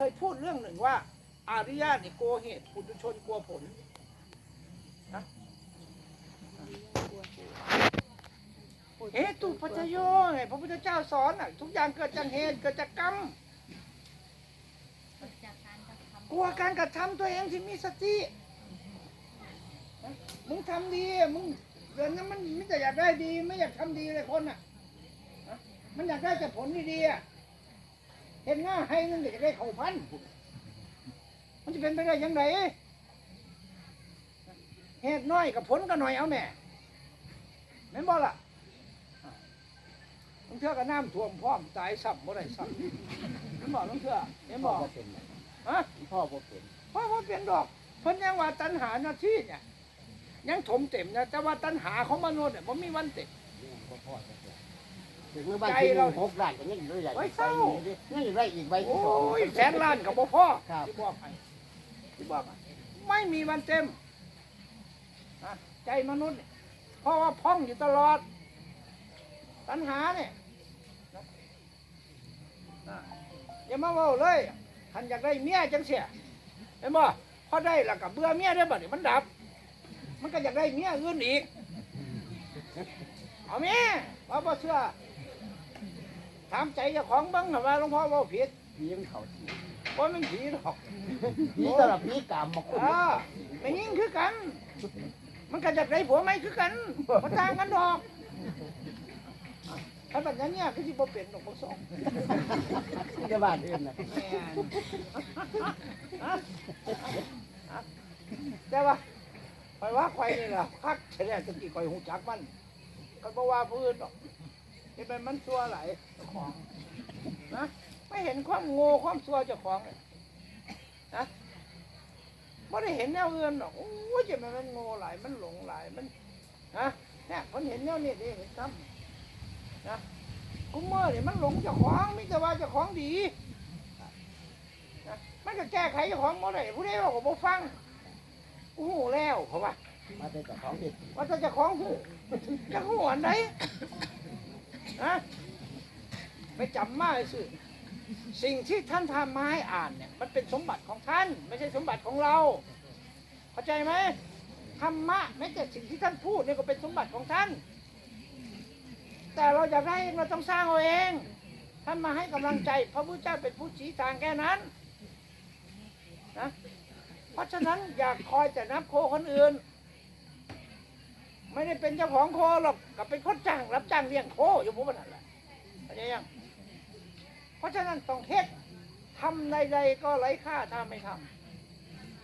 เคยพูดเรื่องหนึ่งว่า อาริยะนี่โกเหตุปุถุชนกลัวผลนะเหตุปัจจโยไงพระพุทธเจ้าสอนอะ ทุกอย่างเกิดจากเหตุเกิดจากกรรมกลัวการกระทำตัวเองที่มีสติมึงทำดีมึงเดือนนั้นมันไม่แต่อยากได้ดี ไม่อยากทำดีเลยคนอะนะมันอยากได้แต่ผลดีๆอะ เห็นหน้าให้นั่นเดี๋ยวจะได้เข่าพันมันจะเป็นไปได้ยังไงเหตุน้อยกับผลก็น้อยเอาแม่แม่นบ่ล่ะอะลุงเทื่อกับน้ำท่วมพร้อมตายซ้ำบ่ได้ซ้ำแม่นบ่ลุงเทื่อแม่นพ่บ่อบ่เป็นฮะพ่อบ่เป็นเพราะว่าเป็นดอกเพิ่นยังว่าตัณหาหน้าที่เนี่ยยังถมเต็มนะแต่ว่าตัณหาของมนุษย์เนี่ยมันมีวันเต็มนี่บ่พ่อจะเป็น ถึงเมื่อบ้านใจที่หเรานึ่งหกล้านก็ยังอยู่ได้ไว้อีกเศร้าใบหนึ่งดิยังอยู่ได้อีกใบที่โอ้สองยแสนล้านกับบ่พ่อครับที่บอกให้ที่บอกให้ไม่มีวันเต็มนะใจมนุษย์เนี่ยเพราะว่าพ่องอยู่ตลอดตัณหาเนี่ยนะนะอย่ามาเว่าเลยท่านอยากได้เมียจังเสียเห็นบ่พอได้แล้วก็เบื่อเมียได้บ่เนี่ยมันดับ มันก็อยากได้เมียอื่นอีกเอาเมียว่าบ่เชื่อ ถามใจเจ้าของเบังว่าหลวงพ่อเว่าผิดผีมันเขาทีว่ามันผีหรอกผีตลอดผีกรรมมาคุอ่าไม่ยิ่งคือกัน มันก็อยากได้ผัวไม่คือกันมันต่างกันดอกถ้าแบบนั้นเนี่ยคือที่บ่เป็นดอกบ่สองที่บ้านอื่นน่ะแม่นแต่ว่าไปว่าใครนี่ล่ะคักแท้ๆตะกี้ข่อยหูจักมันก็บ่ว่าผู้อื่นดอก เห็นไหมมันชั่วหลายเจ้าของนะไม่เห็นความโง่ความชั่วเจ้าของเลยนะไม่ได้เห็นแนวอื่นหรอกโอ้ยจะมันโง่หลายมันหลงหลายมันนะเนี่ยคนเห็นแนวนี้ดิเห็นซ้ำนะกุ้งเมื่อนี่มันหลงเจ้าของมิแต่ว่าเจ้าของดีนะมันก็แก้ไขเจ้าของบ่ได้ผู้ใดว่าก็บ่ฟังกูหูแล้วเขาว่ามาแต่เจ้าของเด็กว่าจะจะของหูจะหูอันไหน นะไปจำมาสิสิ่งที่ท่านทำมาให้อ่านเนี่ย มันเป็นสมบัติของท่าน ไม่ใช่สมบัติของเรา เข้าใจไหมธรรมะแม้แต่สิ่งที่ท่านพูดเนี่ยก็เป็นสมบัติของท่าน แต่เราอยากได้เราต้องสร้างเอาเอง ท่านมาให้กำลังใจ พระพุทธเจ้าเป็นผู้ชี้ทางแค่นั้นนะเพราะฉะนั้นอย่าคอยแต่นับโคคนอื่น ไม่ได้เป็นเจ้าของโคหรอกกับเป็นคนจ้างรับจ้างเลี้ยงโคอยู่พวกนั้นแหละเข้าใจยังเพราะฉะนั้นต้องเฮ็ดทำใดๆก็ไร้ค่าถ้าไม่ท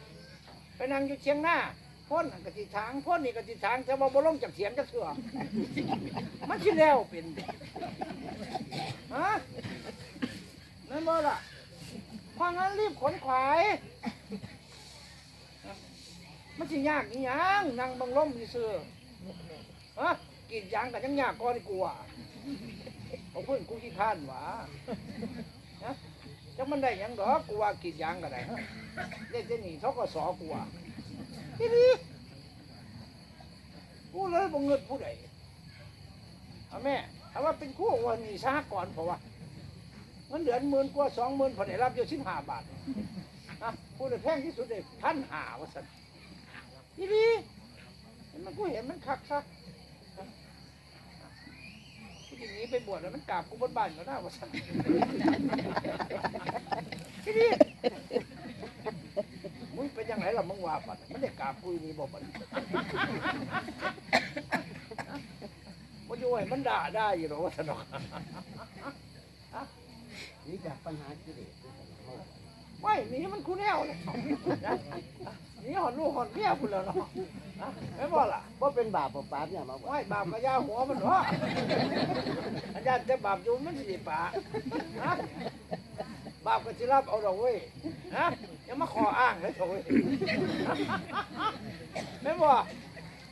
ำไปนั่งอยู่เชียงหน้าพ่นกะติทางพ่นนี่กะติทางแต่ว่าบ่ลงจากเสียงจะเถื่อมันชิแล้วเป็นฮะนั่นบ่ล่ะเพราะงั้นรีบขนขวาย มันสิยากอีหยังนั่งบังลมซื่อ ฮะกรีดยางกันยังยากกว่าดีกว่าเอาเพื่อนกูขี้ข้านหวะฮะจังมันได้ยังดอกกูว่ากรีดยางก็ได้ฮะได้จะหนีทกสกูว่าที่นี่กูเลยบ่เงินผู้ใดเอาแม่ถ้าว่าเป็นคู่วันนี้สหกรณ์เพราะว่าเงินเดือนหมื่นกว่าสองหมื่นพอได้รับอยู่สิบห้าบาทอะผู้ได้แพงที่สุดเลยพันห้าว่าสันนี่ดีเห็นมันกูเห็นมันคักซะ กูจะหนีไปบวชแล้วมันกราบกูบนบ้านก็น่าวะสันนี่ดีมึงเป็นยังไงล่ะมึงว่าปัดมันได้กราบกูนี่บอกปัดมันอยู่ให้มันด่าได้อยู่หรอวะสนอกนี่จากปัญหากิเลสที่สังคมไม่หนีมันคูแนวเลยหนีหอนลูกหอนเมียคุณแล้วเนาะนะ ไม่บอกล่ะว่าเป็นบาปบ่ปราบเนี่ยมาบอกไม่บาปกระยาหัวมันเนาะอาจารย์จะบาปอยู่มันสิป่าฮะบาปก็สิรับเอาดอกเว้ยฮะอย่ามาขออ้างเลยโถ่เว้ยไม่นบอก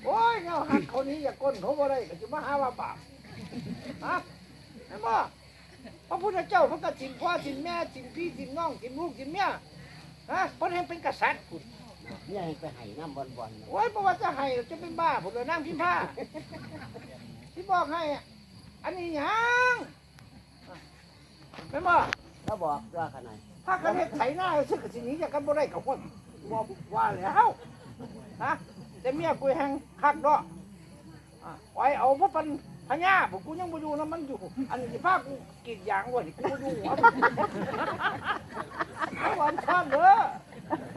โอ้ยเงาหักเขานี้อย่าก้นเขาบ่ได้ก็จะมาหาว่าบาปฮะไม่นบอกพระพุทธเจ้าพระกฐินพ่อถินแม่ถินพี่ถินน้องถินลูกถินเมียฮะเพราะเห็นเป็นกษัตริย์คุณเนี่ยให้ไปให้น้ำบอลบอลๆโอ้ยเพราะว่าจะให้จะเป็นบ้าผมเลยนั่งพิมพ์ผ้าที่บอกให้อะอันนี้หยังไม่นบอกเขาบอกว่าขนาดถ้ากันเฮ็ดไถหน้าซึ่งก็สิหนี้จากกันบ่ได้กับคนบ่ว่าแล้วฮะแต่เมียกูแฮงคักเนาะอะไว้เอาบ่ปันพญาบ่กูยังบ่อยู่นํมันอยู่ อันนี้สิพากูกรีดยางว่านี่กูบ่อยู่หัวมันเอาวันข้ามเด้อ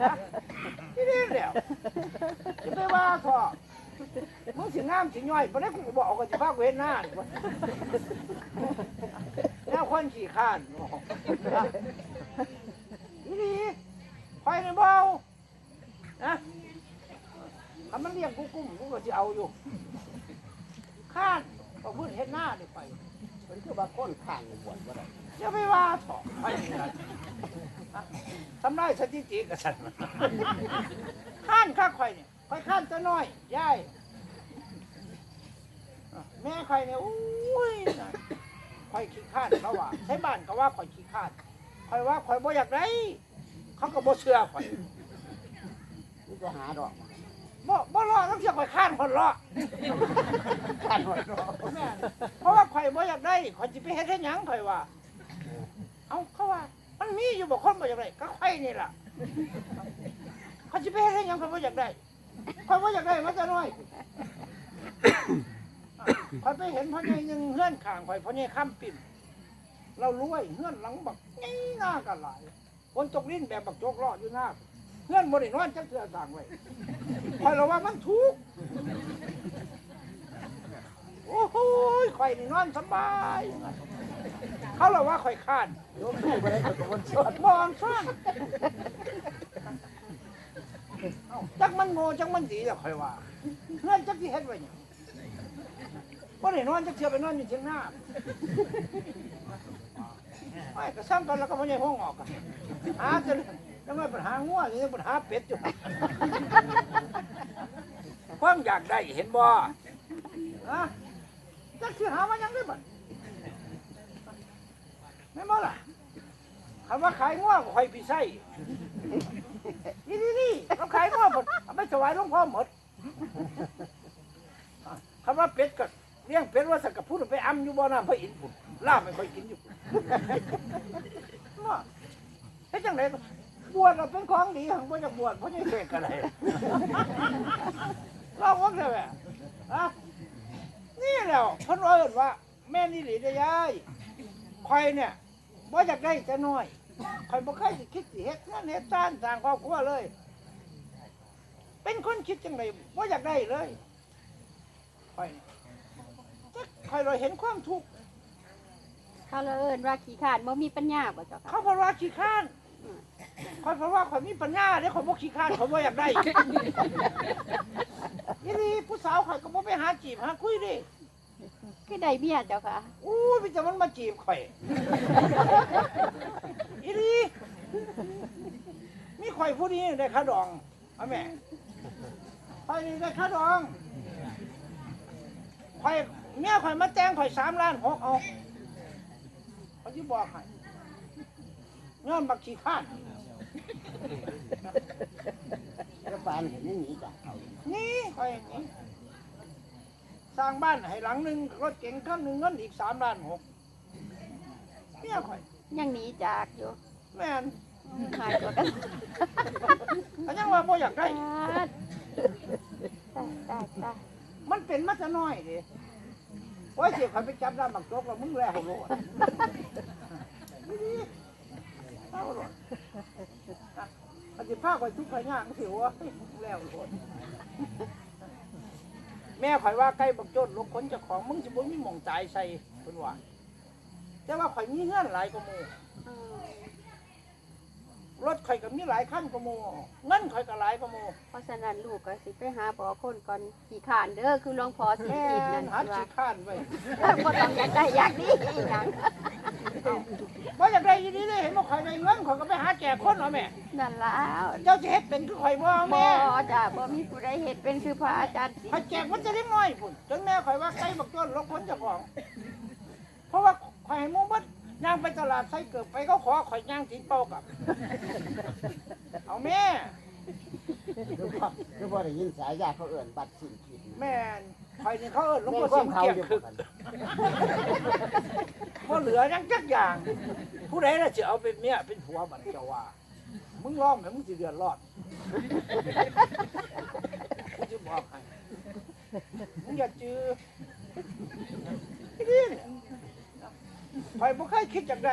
ที่ นี่แหล้วจะไปว่าทอมึงสิงามสิย่อยบ่ได้กูก็บอกก็สิพากูเฮ็ดหน้านี่วะแนวคนขี้ข้านนี่ดีคอยในเบานะถ้ามันเรียกกูกุ้มกูก็สิเอาอยู่ข้านก็พื้นเฮ็ดหน้านี่ไปมันคือว่าคนข้างบวชบ่ได้อย่าไปว่าถอไปนี่ ทำได้สถิติกับฉันข้านข้าข่อยเนี่ยข่อยข้านจะน้อยยายอะแม่ข่อยเนี่ยอุ้ยนะข่อยขี้ข้านเขาว่าใช้บ้านก็ว่าข่อยขี้ข้านข่อยว่าข่อยบ่อยากได้เขาก็บ่เชื่อข่อยนี่จะหาดอกบ่บ่รอต้องเชื่อข่อยข้านคนรอข้างดอกแม่นเพราะว่าข่อยบ่อยากได้ข่อยสิไปเฮ็ดให้หยังข่อยว่าเอาเขาว่า อยู่บ่คนบ่อยากได้ก็ไข่นี่ล่ะเขาสิไปเฮ็ดให้ยังข่อยบ่อยากได้ข่อยบ่อยากได้มาแต่น้อยข่อยไปเห็นพ่อใหญ่หนึงเฮือนข้างข่อยพ่อใหญ่ค้ำปิ่นเรารวยเฮือนหลังบักใหญ่หน้ากันหลายคนตกลิ้นแบบบักโจกรอดอยู่หน้าเฮือนบ่ได้นอนจักเทื่อสร้างไว้ข่อยระว่ามันถูกโอ้โหข่อยนี่นอนสบาย เขาเราว่าข่อยข้านโยมดูบ่ได้ก็คนมองซ่อนเอ้าจักมันโง่จักมันดีแล้วข่อยว่าเพื่อนจักที่เฮ็ดไว้เนี่ยบ่ได้นอนจักเทื่อไปนอนอยู่เชียงหน้าไม่ก็ซ้ำกันแล้วก็บ่ใช่ห้องออกกันหาจะแล้วไม่ปัญหางัวนี่ปัญหาเป็ดอยู่ความอยากได้เห็นบ่นะจักสิหามายังได้บัด ไม่มาล่ะคำว่าขายง่วงคอยปีไส้นี่นี่นี่เราขายง่วงหมดเอาไปถวายหลวงพ่อหมดคำว่าเป็ดก็เลี้ยงเป็ดว่าสักกะพูดไปอ้ำอยู่บ่อน้ำพระอินทร์พุ่นล่าไม่ค่อยกินอยู่นว่าเฮ้ยจังไหนบวชเราเป็นของดีของบ่จะบวชเพราะยังเสกอะไรเราว่าไงแบบอะนี่แหล้วเพิ่นว่าเอิ้นว่า แม่นี่หลีได้ยายคอยเนี่ย บ่อยากได้แต่น้อยคอยบ่เคยสิคิดสิเฮ็ดนั่นเฮ็ดต้านสร้างครอบครัวเลย เป็นคนคิดจังไดบ่อยากได้เลยคอยจักคอยเราเห็นความทุกข์ เขาเลยเอิ้นว่าขี้ขาดบ่มีปัญญาบ่เจ้าค่ะ เขาเพราะว่าขี้ข้านคอยเพราะว่าคอยมีปัญญาเด้คอยบ่ขี้ข้านคอยบ่อยากได้นี่นี่ผู้สาวคอยก็บ่ไปหาจีบหาคุยเดิ คือได้เมียเจ้าค่ะ อู้ยพี่จะมันมาจีบข่อย อีดีมีข่อยผู้นี้ได้ค่าดองเอาแม่ข่อยนี่ได้ค่าดองข่อยเมียข่อยมาแต่งข่อยสามล้านหกเอาเขาที่บอกให้เงินบักขี้ข้านแล้วปานเห็นนี่หนีจากเขานี่ข่อยนี่ สร้างบ้านให้หลังหนึ่งรถเก๋งคันหนึ่งเงินอีกสามล้านหกเมียข่อย ยังหนีจากอยู่แม่นหายตัวกันอันยังว่าบ่อยากได้ตายตายตายตายมันเป็นมาจะน้อยดิโอ้ยเสียขันไปจับได้หมักจกแล้วมึงแล้วโลดนี่ดิเอาโลดอะอันที่ผ้าข่อยทุกข์ข่อยยากสิวะมึงแล้วโลด แม่ข่อยว่าใกล้บักโจดลงคนเจ้าของมึงสิบ่มีหม่องจ่ายใส่เพิ่นว่าแต่ว่าข่อยมีเงื่อนหลายกว่าหมู่อืมรถข่อยก็มีหลายคันกว่าหมู่เงินข่อยก็หลายกว่าหมู่เพราะฉะนั้นลูกก็สิไปหาบ่อคนก่อนขี้ขานเด้อคือหลวงพ่อสิแม่กินนั่นนหัดว่าสิข้านไว้ บ่ต้องอยากได้อยากดีอีหยัง บ่อยากได้ยีดีเลยเห็นบ่ข่อยได้เงินข่อยก็ไปหาแจกคนเอาแม่ นั่นล่ะเจ้าสิเฮ็ดเป็นคือข่อยบ่บ่แม่จ้ะบ่มีผู้ใดเฮ็ดเป็นคือพระอาจารย์สิข่อยแจกมันจะได้น้อยพุ่นจนแม่ข่อยว่าใกล้บักต้นลงพ้นเจ้าของ เพราะว่าข่อยให้หมู่บัดย่างไปตลาดใส่เกือบไปเขาขอข่อยย่างสิเป้ากลับ เอาแม่ คือพ่อคือพ่อได้ยินสายยาเขาเอิ่นบัตรสิ้นคิดแม่นข่อยนี่เขาเอิ้นหลวงแม่พ่อควาสิมมเขาเกียงอยู่คึกกัน บ่เหลือยังจักอย่าง ผู้ใดน่ะจะเอาเป็นเมียเป็นผัวบัดเจ้าว่า มึงร้องไหมมึงสิเดือดรอนกูจะบอกให้มึงอย่าจื้อนี่เนี่ใครบ่เคยคิดจากใด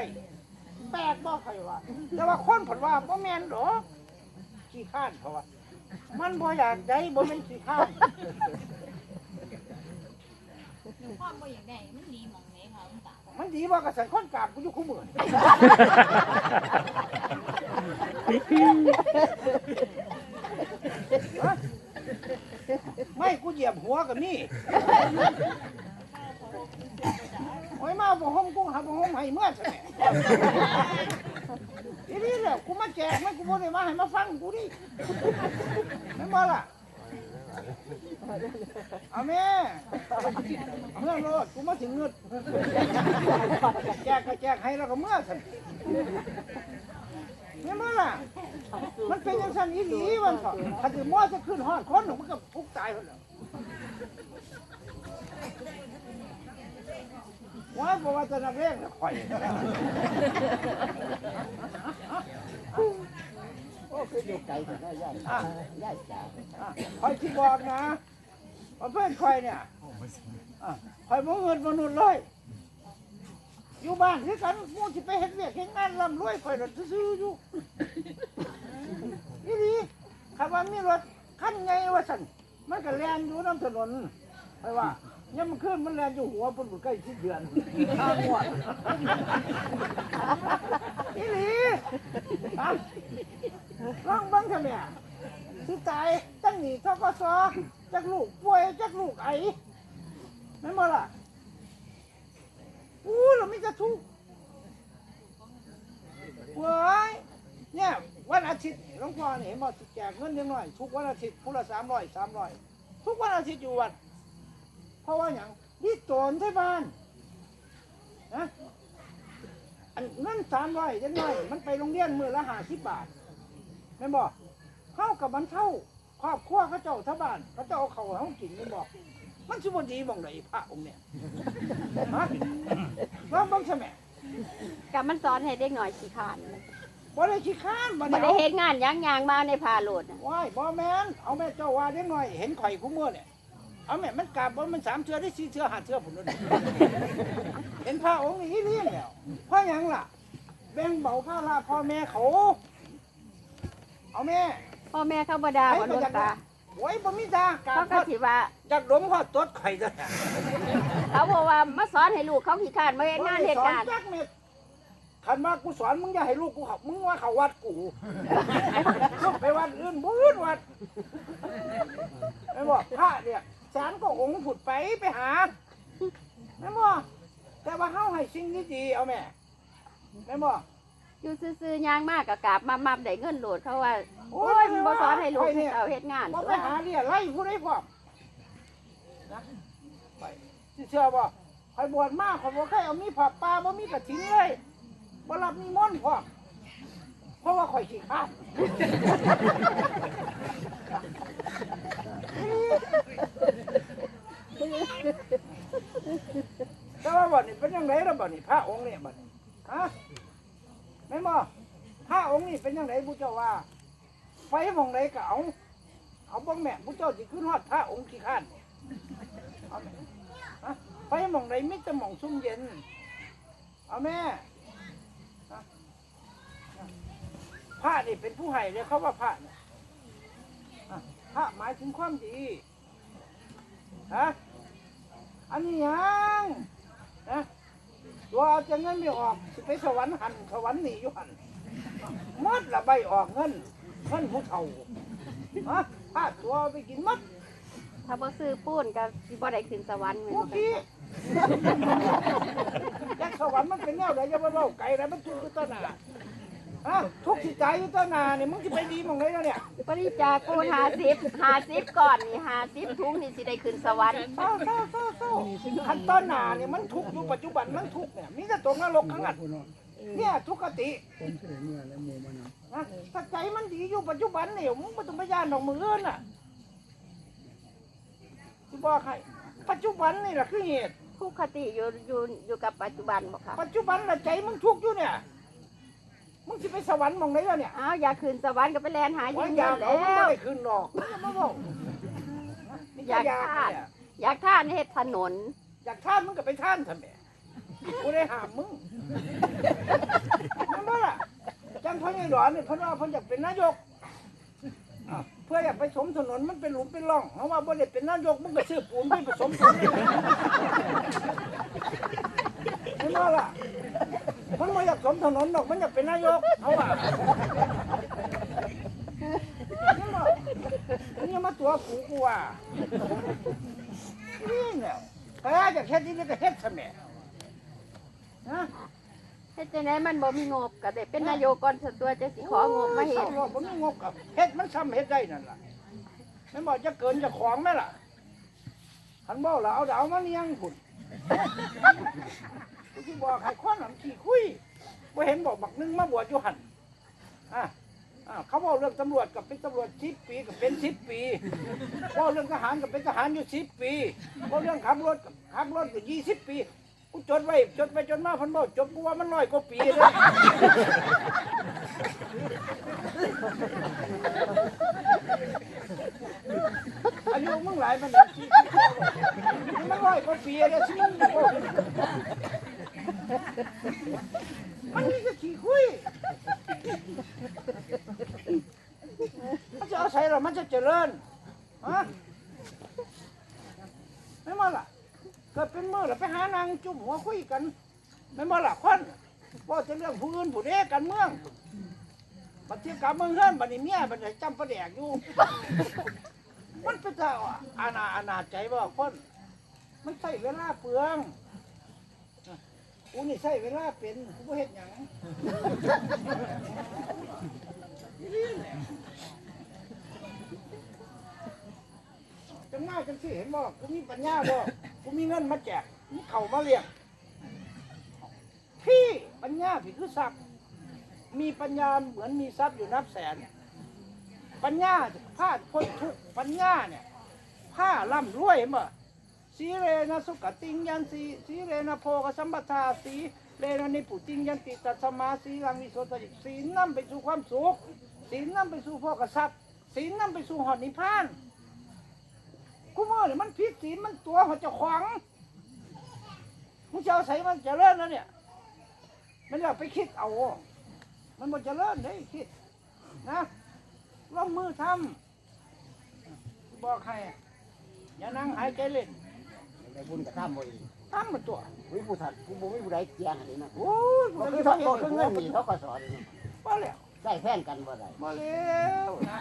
แปลกบ่ใครว่า แต่ว่าคนผลว่าบ่แม่นดอกขี้ข้านเพราะว่า มันบ่อยากได้บ่แม่นขี้ข้าน ความบ่อยางใดมันดีหมอง มันดีบ่กับสันคนกราบกูอยู่คู่มือฮะไม่กูเหยียบหัวกับนี่โอ้ยมาบ่ห้องกูหาบ่ห้องให้เมื่อใช่ไหมทีนี้แหละกูมาแจกไม่กูบ่ได้มาให้มาฟังกูดิไม่มาล่ะ เอาแม่เอาเมื่อโลดกูมาถึงเงินแจกก็แจกให้แล้วก็เมื่อสันเนี่ยมื่อล่ะ มันเป็นอย่างสันอีหลีมันก็ถ้าจะมั่วจะขึ้นหอดคนหนูมันก็ทุกตายคนล้วว่าบอกว่าจะนักเรียนจะข่อยโอ้คืออยู่ไกลถึงได้ย่านอะย่านจ๋าอะข่อยที่บอกนะ ว่าเพื่อนข่อยเนี่ยอะข่อยบ่เงินมนุษย์เลย อยู่บ้านคือกันหมู่สิไปเฮ็ดเวียกเฮ็ดงานร่ำรวยข่อยรถซื้อๆอยู่นี่ดีคำว่ามีรถคันใหญ่ว่าสั่นมันก็แล่นอยู่น้ำถนนไปว่าเนี่ยมันขึ้นมันแล่นอยู่หัวปุ่นใกล้ที่เดือนข้างหัวนี่ดีอะลองเบังเถอะเนี่ย สิตายตั้งหนีทกศจักลูกป่วยจักลูกไอ้ไม่นบ่ล่ะอู้เราไม่จะทุกข์เว้ยเนี่ยวันอาทิตย์หลวงพ่อเนี่ยเห็นบอกแจกเงินยังหน่อยทุกวันอาทิตย์พุละสามร้อยสามร้อยทุกวันอาทิตย์อยู่วัด เพราะว่าอย่างนี่โจรที่บ้านนะอันเงินสามร้อยยังหน่อยมันไปโรงเรียนมือละห้าสิบบาทแม่บอก เข้ากับมันเท่าครอบครัวเขาเจ้าทั้งบ้านเขาเจ้าเอาเขาวให้เขากินไม่นบอก มันชิบดีมองไหนพระองค์เนี่ยฮะลองเบังใช่ไหมกับมันสอนให้เด็กหน่อยขี้ขานบ่ได้ขี้ข้านบ่บ่ได้ได้เอาเฮ็ดงานยางยางๆมาในพาโหลดน่ะว้ายบ่แม่นเอาแม่เจ้าว่าเด็กน้อย เห็นข่อยคู่มือเนี่ยเอาแม่มันกราบบ่มันสามเชือได้สี่เชือห้าเชือผุนนั่นเห็นพระองค์นี้เลี้ยงแล้วเพราะหยังล่ะ แบ่งเบาภาระพ่อแม่เขา เอาแม่ พ่อแม่เขาบ่ด่าบ่หลวงตาโอ้ยบ่มีตากราบเขาก็สิว่าจากดมฮอดตดไข่ซะเขาบอกว่ามาสอนให้ลูกเขาขี้ขานมาเฮ็ดงานเฮ็ดการสอจักเม็ดคันว่ากูสอนมึงอย่าให้ลูกกูเขามึงว่าเขาวัดกูไปวัดอื่นบูดวัดไม่บอกพระเนี่ยสารก็องค์ผุดไปไปหาไม่บอกแต่ว่าเฮาให้สิ่งที่ดีเอาแม่ไม่บอก อยู่ซื่อๆยางมากก็กราบมามับได้เงินโหลดเขาว่า โอ้ยมันบ่สอนให้ลูกให้เอาเฮ็ดงานบ่ไปหาเรียไล่ผู้ใดพร้อมนะไปสิเชื่อบ่คอยบวชมากคอยบ่เคยเอามีผับปลาบ่มีกระถิ่นเลยบ่รับนิมนต์พร้อมเพราะว่าข่อยขี้ข้านแต่ว่าบ่นี่เป็นยังไงล่ะบ่นี่พระองค์เนี่ยบ่นี่ฮะแม่นบ่พระองค์ นี่เป็นยังไงผู้เจ้าว่าไฟหมองไหนก็เอาเอาเบ่งแม่ผู้เจ้าสิขึ้นฮอดพระองค์ขี้ข้านเอาแม่ฮะไฟหมองไหนมิแต่หมองซุ่มเย็น เอาแม่ฮะพระนี่เป็นผู้ให้เลยเขาว่าพระเนี่ยฮะพระหมายถึงความดีฮะอันนี้ยังนะตัวเอาจะเงินไม่ออกสิไปสวรรค์หันสวรรค์หนีอยู่หัน หมดละใบออกเงินเงินผู้เฒ่าฮะพาตัวเอาไปกินหมัดถ้าบ่ซื้อปูนก็สิบ่ได้ขึ้นสวรรค์แม่นพวบ่กพี่ยักษ์สวรรค์มันเป็นแนวไหนจะมาเล่าไก่แล้วมันทุกข์อยู่ต้นหนาฮะทุกข์สิใจอยู่ต้นหนาเนี่ยมึงจะไปดีหมองไหนแล้วเนี่ยบริจาคปูน50 50ก่อนนี่50ถุงนี่สิได้ขึ้นสวรรค์เศร้าเศร้าเศร้าเศร้าขันต้นหนาเนี่ยมันทุกข์อยู่ปัจจุบันมันทุกข์เนี่ยมีแต่ตกนรกข้างหลัง เนี่ยทุกขติผมเสด็จเมื่อและหมู่มานำนะถ้าใจมันดีอยู่ปัจจุบันเนี่ยมึงไม่ต้องไปย่านดอกมืออื่นน่ะที่บอกให้ปัจจุบันนี่แหละคือเหตุ ทุกขติอยู่อยู่อยู่กับปัจจุบันบ่ค่ะปัจจุบันน่ะใจมึงทุกข์อยู่เนี่ย มึงสิไปสวรรค์หมองไหนแล้วเนี่ยอ้าวอยากขึ้นสวรรค์ก็ไปแลนหายิว่างอเงิยากนเอาแล้มึงไม่วได้คืนหรอกมึงอย่ามาบอกนี่อยากอยากทานเนี่ยอยากท่านเฮ็ดถนน อยากท่านมึงก็ไปท่านทำไม กูได้หามมึงนั่นว่าล่ะจังพ่อใหญ่หลอนเนี่ยเพ่นว่าเพ่นอยากเป็นนายกอะเพื่ออยากไปสมถนนมันเป็นหลุมเป็นร่องเพราะว่าบ่ได้เป็นนายกมึงก็ซื้อปูนไปผสมถนนนั่นว่าล่ะมันไม่อยากสมถนนหรอกมันอยากเป็นนายกเอาว่านั่นว่านี่มาตัวกูกูว่านี่เนี่ยเออยากเฮ็ดนี่ก็เฮ็ดซะแหม่ นะเฮ็ดจังไดมันบ่มีงบก็ได้เป็นนายกก่อนซะตัวจะสิของบมาเฮ็ดสองบ่มีงบกับเฮ็ดมันซ้ำเฮ็ดได้นั่นล่ะแม่นบอกจะเกินจะของไหมล่ะคันบ่ล่ะเอาดาวมาเลี้ยงพุ่นกูสิบอกให้คนหลังขี้คุยบ่เห็นบอกบักนึงมาบวชอยู่หั่นอะอะเขาบอกเรื่องตำรวจกับเป็นตำรวจสิบปีกับเป็นสิบปีบอกเรื่องทหารกับเป็นทหารอยู่สิบปีบอกเรื่องขับรถกับขับรถอยู่ยี่สิบปี กูจดไว้จดไว้จนมาเพันบอกจบกูว่ามันน้อยกว่าปีเลยอายุมึงหลายมันนี่มันน้อยกว่าปีเลยสิมึงโอ้ยมันนี่จะขี่คุยมันจะเอาใส่หรอมันจะเจริญฮะไม่มาล่ะ เกิดเป็นมือแล้วไปหานางจุ่มหัวคุยกันไม่นบ่ละคนบ่จะเรื่องผู้อื่นผู้ใดกันเมืองบัดเทียกับเมืองเฮือนบัดนี้เมียบัดนี้จำประแดกอยู่ มันเป็นจะอาณาอาณาใจบ่คน มันใช้เวลาเปลืองกูนี่ใช้เวลาเป็นกูบ่เฮ็ดหยัง จังหน้าจังสิเห็นบ่กูมีปัญญาบ่กูมีเงินมาแจกมีเข่ามาเลี้ยงพี่ปัญญาพี่คือทรัพย์มีปัญญาเหมือนมีทรัพย์อยู่นับแสน ปัญญาผ้าพ้นทุกข์ปัญญาเนี่ยผ้าร่ำรวยเมื่อสีเรนะสุขติงยันสีสีเรนะโพกสัมปทาสีเรนะนิปุติงยันติตัสมาสีลังวิโสตติสีนำไปสู่ความสุขสีนำไปสู่พ่อกษัตริย์สีนำไปสู่หอดนิพพาน กูเมื่อเนี่ยมันพิษศีลมันตัวหัวเจะขวางมึงจะเอาใส่มันเจะเลิ่นแล้วเนี่ยมันอยากไปคิดเอา มันบ่เจะเลิ่นเลยคิดนะลงมือทำบอกให้อย่านั่งหายใจเล่นได้บุญกระทำบ่อีกทำมาตัววิผู้ทัดผู้บ่มีผู้ใดเจียงอันนี้นะโอ้ยบ่มันคืคืออทอทอดดบ่คืคืออเงิเงินนมันนี่เขาก็สอนนี่มาแล้วใช้แฟนกันบ่ได้มาแล้วนะ